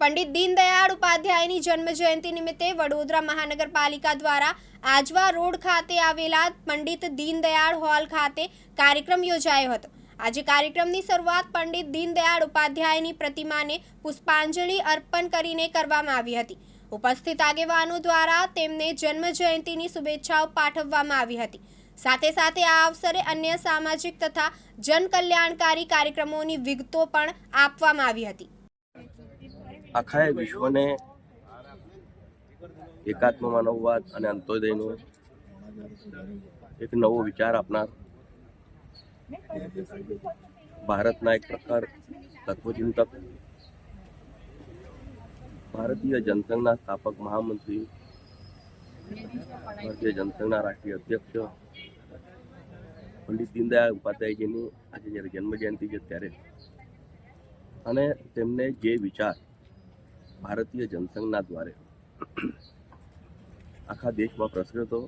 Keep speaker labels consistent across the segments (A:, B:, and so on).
A: પંડિત દીનદયાળ ઉપાધ્યાયની જન્મ જયંતિ નિમિત્તે વડોદરા મહાનગરપાલિકા દ્વારા આજવા રોડ ખાતે આવેલા પંડિત દીનદયાળ હોલ ખાતે કાર્યક્રમ યોજાયો હતો. આજે કાર્યક્રમની શરૂઆત પંડિત દીનદયાળ ઉપાધ્યાયની પ્રતિમાને પુષ્પાંજલિ અર્પણ કરીને કરવામાં આવી હતી. ઉપસ્થિત આગેવાનો દ્વારા તેમને જન્મ જયંતિની શુભેચ્છાઓ પાઠવવામાં આવી હતી. સાથે સાથે આ અવસરે અન્ય સામાજિક તથા જનકલ્યાણકારી કાર્યક્રમોની વિગતો પણ આપવામાં આવી હતી.
B: આખા વિશ્વને એકાત્મ માનવવાદ અને અંત્યોદયનો એક નવો વિચાર આપનાર. ભારતના એક પ્રકાર તત્વચિંતક, ભારતીય જનસંઘના સ્થાપક, મહામંત્રી, ભારતીય જનસંઘના રાષ્ટ્રીય અધ્યક્ષ પંડિત દીનદયાળ ઉપાધ્યાયજીની આજે જ્યારે જન્મજયંતિ છે ત્યારે. અને તેમને જે વિચાર ભારતીય જનસંઘના દ્વારે આખા દેશમાં પ્રસરતો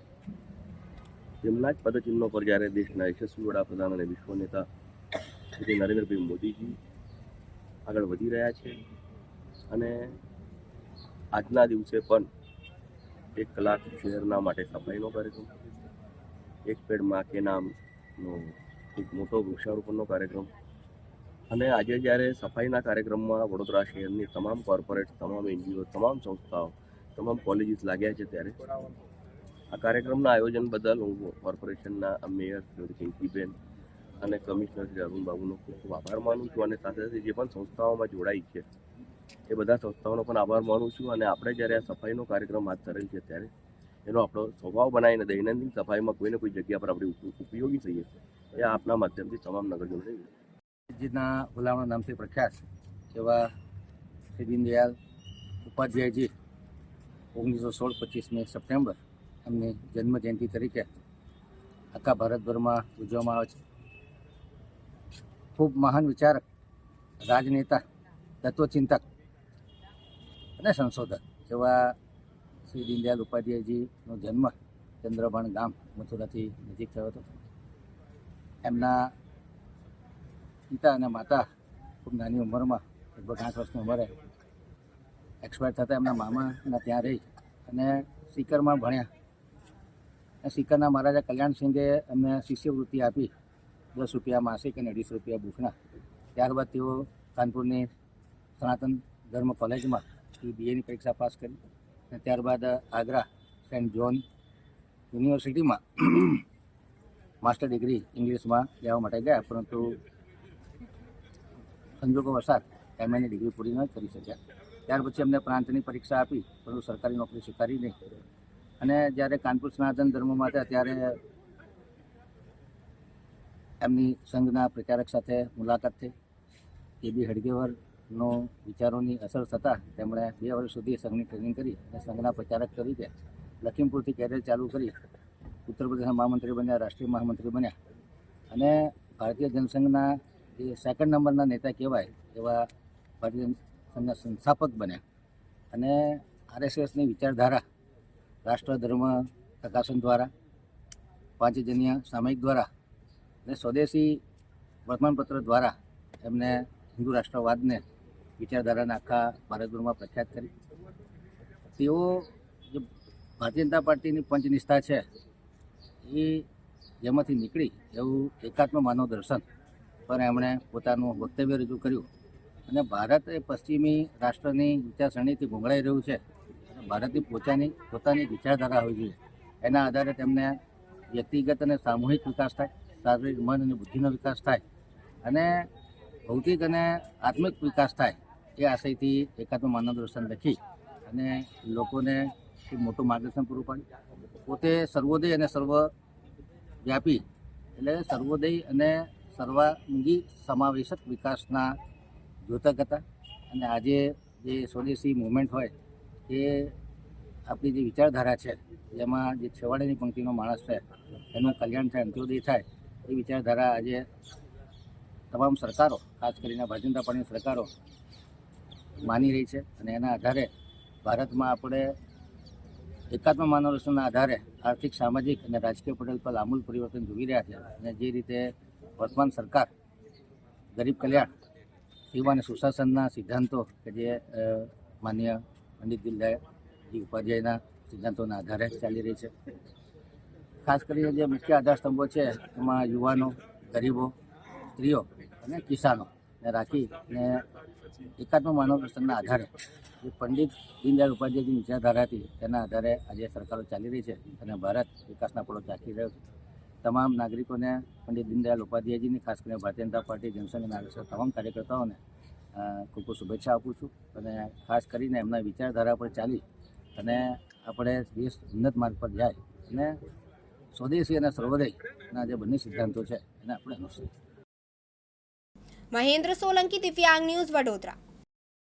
B: તેમના જ પદચિહ્નો પર જ્યારે દેશના યશસ્વી વડાપ્રધાન અને વિશ્વ નેતા શ્રી નરેન્દ્રભાઈ મોદીજી આગળ વધી રહ્યા છે અને આજના દિવસે પણ એક કલાક શહેરના માટે સફાઈનો કાર્યક્રમ, એક પેડમાં કે નામનો એક મોટો વૃક્ષારોપણનો કાર્યક્રમ અને આજે જ્યારે સફાઈના કાર્યક્રમમાં વડોદરા શહેરની તમામ કોર્પોરેટ તમામ એનજીઓ, તમામ સંસ્થાઓ, તમામ કોલેજીસ લાગ્યા છે ત્યારે આ કાર્યક્રમના આયોજન બદલ હું કોર્પોરેશનના મેયર પિંકીબેન અને કમિશનર શ્રી અરુણબાબુનો ખૂબ ખૂબ આભાર માનું છું અને સાથે સાથે જે પણ સંસ્થાઓમાં જોડાઈ છે, એ બધા સંસ્થાઓનો પણ આભાર માનું છું અને આપણે જ્યારે આ સફાઈનો કાર્યક્રમ હાથ ધરેલ છે ત્યારે એનો આપણો સ્વભાવ બનાવીને દૈનંદિન સફાઈમાં કોઈને કોઈ જગ્યા પર આપણે ઉપ- ઉપયોગી થઈએ, એ આપના માધ્યમથી તમામ નગરજનોને
C: જીના ગુલામના નામથી પ્રખ્યાત, એવા શ્રી દીનદયાલ ઉપાધ્યાયજી, ઓગણીસો સોળ પચીસમી સપ્ટેમ્બર, એમની જન્મ તરીકે આખા ભારતભરમાં ઉજવવામાં આવે છે. ખૂબ મહાન વિચારક રાજનેતા, તત્વચિંતક અને સંશોધક એવા શ્રી દીનદયાલ ઉપાધ્યાયજીનો જન્મ ચંદ્રભાણ ગામ મથુરાથી નજીક થયો હતો. એમના પિતા અને માતા ખૂબ નાની ઉંમરમાં, લગભગ આઠ વર્ષની ઉંમરે એક્સપાયર થતાં એમના મામાના ત્યાં રહી અને સિકરમાં ભણ્યા. સિકરના મહારાજા કલ્યાણસિંહે એમને શિષ્યવૃત્તિ આપી, દસ રૂપિયા માસિક અને અઢીસ રૂપિયા બુકના. ત્યારબાદ તેઓ કાનપુરની સનાતન ધર્મ કોલેજમાં બીએની પરીક્ષા પાસ કરી અને ત્યારબાદ આગ્રા સેન્ટ જોન યુનિવર્સિટીમાં માસ્ટર ડિગ્રી ઇંગ્લિશમાં લેવા માટે ગયા, પરંતુ સંજોગો વસાત એમએની ડિગ્રી પૂરી ન કરી શક્યા. ત્યાર પછી એમને પ્રાંતની પરીક્ષા આપી, પરંતુ સરકારી નોકરી સ્વીકારી નહીં. અને જ્યારે કાનપુર સનાતન ધર્મમાં હતા ત્યારે એમની સંઘના પ્રચારક સાથે મુલાકાત થઈ. એ બી હડગેવરનો વિચારોની અસર થતાં તેમણે બે વર્ષ સુધી સંઘની ટ્રેનિંગ કરી અને સંઘના પ્રચારક તરીકે લખીમપુરથી કેરિયર ચાલુ કરી ઉત્તર પ્રદેશના મહામંત્રી બન્યા, રાષ્ટ્રીય મહામંત્રી બન્યા. અને ભારતીય જનસંઘના જે સેકન્ડ નંબરના નેતા કહેવાય એવા ભારતીય સંઘના સંસ્થાપક બન્યા. અને આરએસએસની વિચારધારા રાષ્ટ્રધર્મ પ્રકાશન દ્વારા, પાંચજન્ય સામયિક દ્વારા અને સ્વદેશી વર્તમાનપત્ર દ્વારા એમને હિન્દુ રાષ્ટ્રવાદને વિચારધારાને આખા ભારતભરમાં પ્રખ્યાત કરી. તેઓ જે ભારતીય જનતા પાર્ટીની પંચનિષ્ઠા છે, એ જેમાંથી નીકળી એવું એકાત્મ માનવ દર્શન પર એમણે પોતાનું વક્તવ્ય રજૂ કર્યું. અને ભારત એ પશ્ચિમી રાષ્ટ્રની વિચારસરણીથી ગુંગળાઈ રહ્યું છે. ભારતની પોતાની પોતાની વિચારધારા હોવી જોઈએ. એના આધારે તેમને વ્યક્તિગત અને સામૂહિક વિકાસ થાય, શારીરિક મન અને બુદ્ધિનો વિકાસ થાય. અને ભૌતિક અને આત્મિક વિકાસ થાય એ આશયથી એકાત્મ માનવ દર્શન લખી અને લોકોને મોટું માર્ગદર્શન પૂરું પાડ્યું. પોતે સર્વોદય અને સર્વ વ્યાપી એટલે સર્વોદય અને સર્વાંગી સમાવેશક વિકાસના દ્યોતક હતા. અને આજે જે સ્વદેશી મુવમેન્ટ હોય, એ આપણી જે વિચારધારા છે, જેમાં જે છેવાડાની પંક્તિનો માણસ છે, એનું કલ્યાણ થાય, અંત્યોદય થાય, એ વિચારધારા આજે તમામ સરકારો, ખાસ કરીને ભારતીય જનતા પાર્ટીની સરકારો, માની રહી છે. અને એના આધારે ભારતમાં આપણે એકાત્મ માનવ આધારે આર્થિક, સામાજિક અને રાજકીય પટેલ પર આમૂલ પરિવર્તન જોઈ રહ્યા છે. અને જે રીતે વર્તમાન સરકાર ગરીબ કલ્યાણ સેવા અને સુશાસનના સિદ્ધાંતો કે જે માન્ય પંડિત દીનદયાળજી ઉપાધ્યાયના સિદ્ધાંતોના આધારે ચાલી રહી છે. ખાસ કરીને જે મુખ્ય આધારસ્તંભો છે, એમાં યુવાનો, ગરીબો, સ્ત્રીઓ અને કિસાનો ને રાખી એકાત્મ માનવ દર્શનના આધારે જે પંડિત દીનદયાળ ઉપાધ્યાયની હતી તેના આધારે આજે સરકારો ચાલી રહી છે અને ભારત વિકાસના પડો ચાખી રહ્યો છે. તમામ નાગરિકોને પંડિત દીનદયાળ ઉપાધ્યાયજીની, ખાસ કરીને ભારતીય જનતા પાર્ટી, જનસંઘ અને તમામ કાર્યકર્તાઓને ખૂબ ખૂબ શુભેચ્છા આપું છું. અને ખાસ કરીને એમના વિચારધારા પર ચાલી અને આપણે દેશ ઉન્નત માર્ગ પર જાય અને સ્વદેશી અને સર્વોદયના જે બંને સિદ્ધાંતો છે એને આપણે અનુસરીએ.
A: મહેન્દ્ર સોલંકી દિવ્યાંગ ન્યૂઝ વડોદરા.